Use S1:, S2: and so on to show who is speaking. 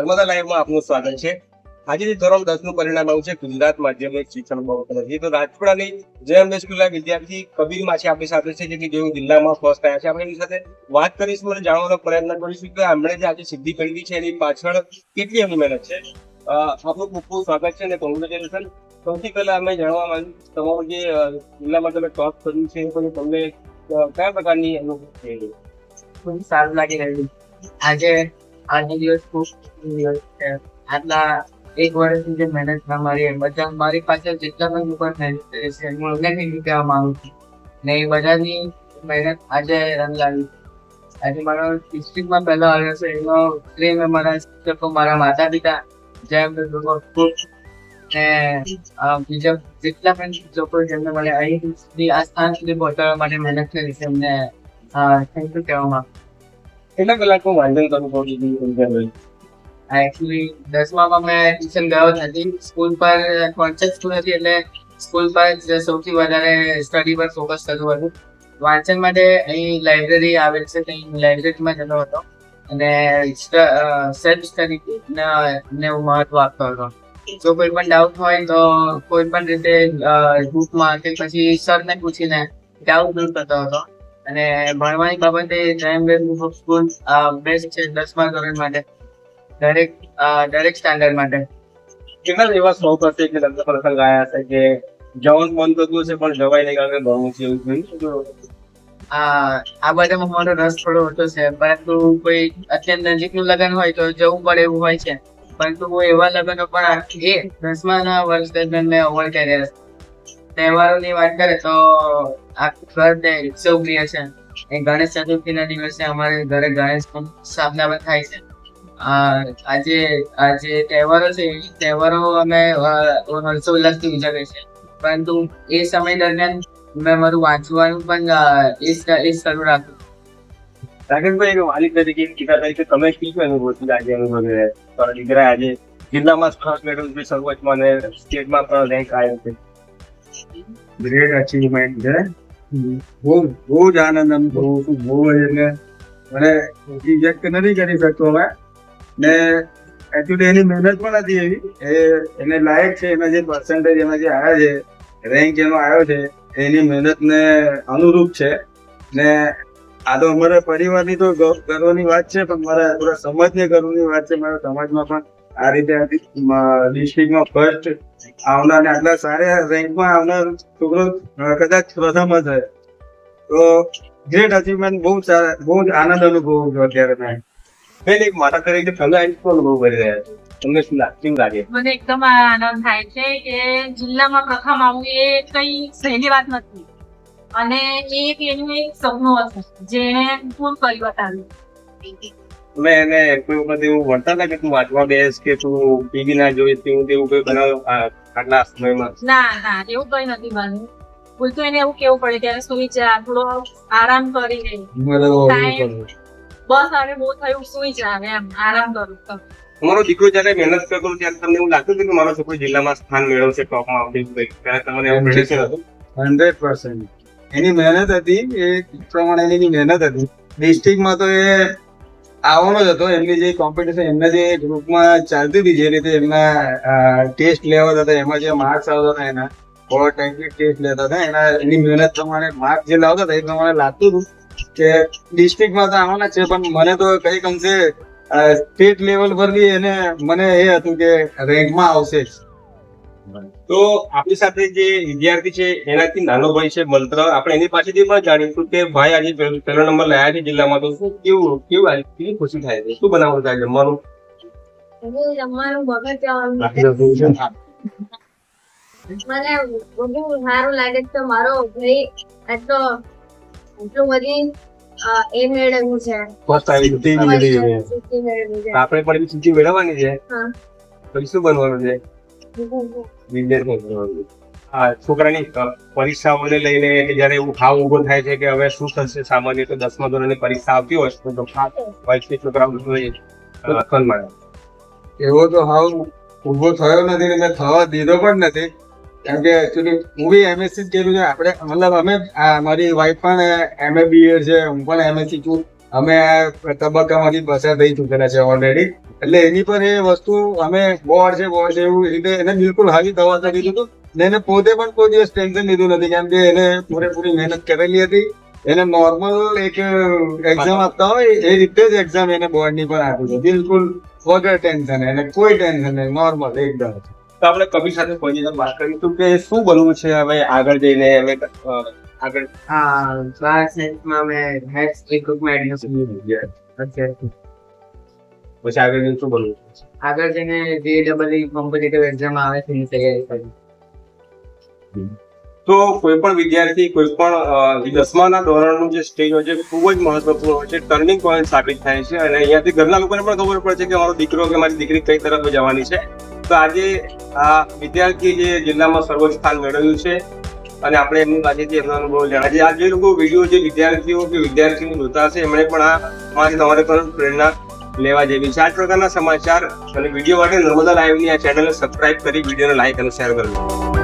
S1: નર્મદા લાઈવમાં આપનું સ્વાગત છે. આજે ધોરણ દસનું પરિણામ આવ્યું છે, ગુજરાત માધ્યમિક શિક્ષણ બાબતથી તો રાજપુરાની જય અંબે સ્કૂલના વિદ્યાર્થી કબીર માછી આપણી સાથે છે જે જેઓ જિલ્લામાં ફર્સ્ટ થયા છે. આપણે એની સાથે વાત કરીશું અને જાણવાનો પ્રયત્ન કરીશું કે એમણે જે આજે સિદ્ધિ કરી છે, એની પાછળ કેટલી એમની મહેનત છે. આપનું ખૂબ ખૂબ સ્વાગત છે અને કોંગ્રેચ્યુલેશન સૌથી પહેલા અમે જાણવા માંગુ તમારું જે જિલ્લામાં તમે ટોપ કર્યું છે એ પછી તમને કયા પ્રકારની અનુભૂતિ
S2: થઈ? સારું લાગી રહ્યું. આજે આજનો દિવસ ખૂબ દિવસ છે. આટલા એક વર્ષની જે મહેનત ના મારી બધા મારી પાછળ જેટલા પણ ઉપર મહેનત છે હું એમને નહીં કહેવા માંગુ છું. ને એ બધાની મહેનત આજે રંગ લાવી આજે મારો ડિસ્ટ્રિક્ટમાં પહેલો આવ્યો છે, એનો પ્રેમ મારા શિક્ષકો, મારા માતા પિતા જેમ ખૂબ ને બીજા જેટલા પણ લોકો જેમને મને અહીં આ સ્થાન સુધી પહોંચાડવા માટે મહેનત કરી છે, એમને થેન્ક યુ કહેવા માંગુ
S1: કેટલા કલાકનું વાંચન કરવું પડ્યું
S2: એકચ્યુઅલી દસમામાં મેં ટ્યુશન ગયો નથી. સ્કૂલ પર કોન્સેપ્ટ હતી એટલે સ્કૂલ પર સૌથી વધારે સ્ટડી પર ફોકસ થતું હતું. વાંચન માટે અહીં લાઇબ્રેરી આવેલ છે ત્યાં લાઇબ્રેરીમાં જતો હતો. અને સેલ્ફ સ્ટડી ને હું મહત્વ આપતો હતો. જો કોઈ પણ ડાઉટ હોય તો કોઈ પણ રીતે ગ્રુપમાં કે પછી સરને પૂછીને ડાઉટ દૂર કરતો હતો. અને ભણવાની બાબતે Jain group of school best છે દસમા ધોરણ માટે. દરેક દરેક સ્ટાન્ડર્ડ માટે.
S1: કેટલા એવા શોખ હશે કે લગ્ન પ્રસંગ આવ્યા હશે કે જવાનું મન થતું હશે પણ જવાય નહીં કારણ કે ભણવું છે એવું થયું
S2: આ આ બધામાં મારો રસ થોડો ઓછો છે પરંતુ કોઈ અત્યંત નજીકનું લગ્ન હોય તો જવું પડે એવું હોય છે. પરંતુ હું એવા લગ્નો પણ એ દસમાના વર્ષ દરમિયાન મેં અવોઈડ કર્યા તહેવારોની વાત કરે તો આખું ઘર ને ઉત્સવ પ્રિય છે એ ગણેશ ચતુર્થીના દિવસે અમારે ઘરે ગણેશ સ્થાપના પણ થાય છે. આજે આજે તહેવારો છે, એ તહેવારો અમે હર્ષોલ્લાસથી ઉજવીએ છીએ. પરંતુ એ સમય દરમિયાન મેં મારું વાંચવાનું પણ એ એ શરૂ રાખ્યું.
S1: રાકેશભાઈ, એક વાલી તરીકે કીધા પિતા તરીકે તમે શું અનુભવ આજે અનુભવ રહ્યા દીકરા આજે જિલ્લામાં ફર્સ્ટ મેડલ છે, શરૂઆતમાં સ્ટેટમાં પણ રેન્ક આવ્યો છે.
S3: ગ્રેટ અચીવમેન્ટ છે બહુ બહુ જ આનંદ અનુભવું છું, બહુ જ એટલે મને વ્યક્ત નથી કરી શકતો હવે. ને એકચ્યુઅલી એની મહેનત પણ નથી એવી. એ એને લાયક છે, એના જે પર્સન્ટેજ એના જે આવ્યા છે રેન્ક એનો આવ્યો છે, એની મહેનતને અનુરૂપ છે. ને આ તો અમારા પરિવારની તો ગર્વની વાત છે, પણ મારા પૂરા સમાજને ગર્વની વાત છે. મારા સમાજમાં પણ આ રીતે ડિસ્ટ્રિક્ટમાં ફર્સ્ટ આવનાર આટલા સારા રેન્કમાં આવનાર છોકરો કદાચ પ્રથમ જ હોય. તો ગ્રેટ અચીવમેન્ટ બહુ સારા, બહુ જ આનંદ અનુભવું છું અત્યારે મેં.
S1: તરીકે અનુભવ કરી રહ્યા છો.
S4: આનંદ થાય કે જિલ્લામાં પ્રથમ આવવું એ કઈ સહેલી વાત નથી. અને એક એનું સપનું હતું જેને પૂર્ણ કર્યું
S1: તમે એને કોઈ વખત એવું ભણતા હતા કે તું વાંચવા બેસ કે તું ટીવી ના જોઈ તેવું તેવું કોઈ બનાવ્યો આટલા સમયમાં.
S4: ના ના એવું કઈ નથી બન્યું ઉલટું એને એવું કેવું પડે ત્યારે સુઈ જા થોડો આરામ કરી લે. બસ હવે બહુ થયું સુઈ જા હવે એમ આરામ કરું તો
S1: તમારો દીકરો જયારે મહેનત કરતો ત્યારે તમને એવું લાગતું હતું કે મારો છોકરો જિલ્લામાં સ્થાન મેળવશે ટોપમાં એવું ત્યારે તમને એવું મળે હતું?
S3: હંડ્રેડ પર્સન્ટ એની મહેનત હતી એ પ્રમાણે એની મહેનત હતી. ડિસ્ટ્રિક્ટમાં તો એ આવવાનો જ હતો. એમની જે કોમ્પિટિશન એમના જે ગ્રુપમાં ચાલતી હતી, જે રીતે એમના ટેસ્ટ લેવા હતા એમાં જે માર્ક્સ આવતા હતા એના ઓલ ટાઈમ ટેસ્ટ લેતા હતા. એના, એની મહેનત પ્રમાણે માર્ક જે લાવતા હતા, એ પ્રમાણે લાગતું હતું કે ડિસ્ટ્રિક્ટમાં તો આવવાના છે, પણ મને તો કંઈક અંશે સ્ટેટ લેવલ પર બી એને, મને એ હતું કે રેન્કમાં આવશે જ.
S1: તો આપણી સાથે જે વિદ્યાર્થી છે એનાથી નાનો ભાઈ છે મંત્ર. આપણે એની પાસેથી પણ જાણીશું કે ભાઈ આજે પહેલો નંબર લાયા છે જિલ્લામાં. તો શું કેવું કેવું કેવી ખુશી થાય છે? શું બનાવવાનું થાય જમવાનું?
S5: મને બહુ સારું લાગે છે. મારો ભાઈ આટલો આટલું બધી એ મેળવ્યું છે.
S1: ફર્સ્ટ આવી સિદ્ધિ મેળવી આપણે પણ એવી સિદ્ધિ મેળવવાની છે.
S5: હા.
S1: પછી શું બનવાનું છે? છોકરાની પરીક્ષાઓને લઈને જ્યારે એવું ભાવ ઊભો થાય છે કે હવે શું થશે? સામાન્ય તો દસમા ધોરણની પરીક્ષા આવતી હોય તો છોકરાઓ
S3: એવો તો હાવ ઊભો થયો નથી ને થવા દીધો પણ નથી. કેમ કે એકચુઅલી હું બી એમએસસી જ કર્યું છે. આપણે, મતલબ અમે મારી વાઈફ પણ એમએ બીએડ છે, હું પણ એમએસસી છું. અમે તબક્કામાંથી પસાર થઈ ચૂકેલા છે ઓલરેડી એટલે એની પર એ વસ્તુ અમે બોર્ડ છે બોર્ડ છે એવું રીતે એને બિલકુલ હાવી થવા કરી દીધું ને એને પોતે પણ કોઈ દિવસ ટેન્શન લીધું નથી કેમ કે એને પૂરેપૂરી મહેનત કરેલી હતી. એને નોર્મલ એક એક્ઝામ આપતા હોય એ રીતે જ એક્ઝામ એને બોર્ડની પણ આપી છે. બિલકુલ વગર ટેન્શન એને કોઈ ટેન્શન નહીં નોર્મલ એકદમ.
S1: તો આપણે કવિ સાથે કોઈ વાત કરી કરીશું કે શું બનવું છે હવે આગળ જઈને હવે આગળ?
S2: હા ક્લાસમાં મેં મેથ્સ રિક્રુટમેન્ટ અત્યારે
S1: પછી આગળ જઈને શું બનવું છે?
S2: આગળ જઈને જે ડબલ કોમ્પિટિટિવ એક્ઝામ આવે છે એની તૈયારી કરી
S1: તો કોઈ પણ વિદ્યાર્થી કોઈ પણ દસમાના ધોરણનું જે સ્ટેજ હોય છે ખૂબ જ મહત્વપૂર્ણ હોય છે ટર્નિંગ પોઈન્ટ સાબિત થાય છે અને અહીંયાથી ઘરના લોકોને પણ ખબર પડે છે કે મારો દીકરો કે મારી દીકરી કઈ તરફ જવાની છે. તો આજે આ વિદ્યાર્થી જે જિલ્લામાં સર્વોચ્ચ સ્થાન મેળવ્યું છે અને આપણે એમની પાસેથી એમનો અનુભવ જાણ્યા છે આ જે લોકો વીડિયો જે વિદ્યાર્થીઓ કે વિદ્યાર્થીઓ જોતા હશે એમણે પણ આ મારી તમારે પણ પ્રેરણા લેવા જેવી છે. આ પ્રકારના સમાચાર અને વીડિયો માટે નર્મદા લાઈવની આ ચેનલને સબસ્ક્રાઇબ કરી, વિડીયોને લાઈક અને શેર કરજો.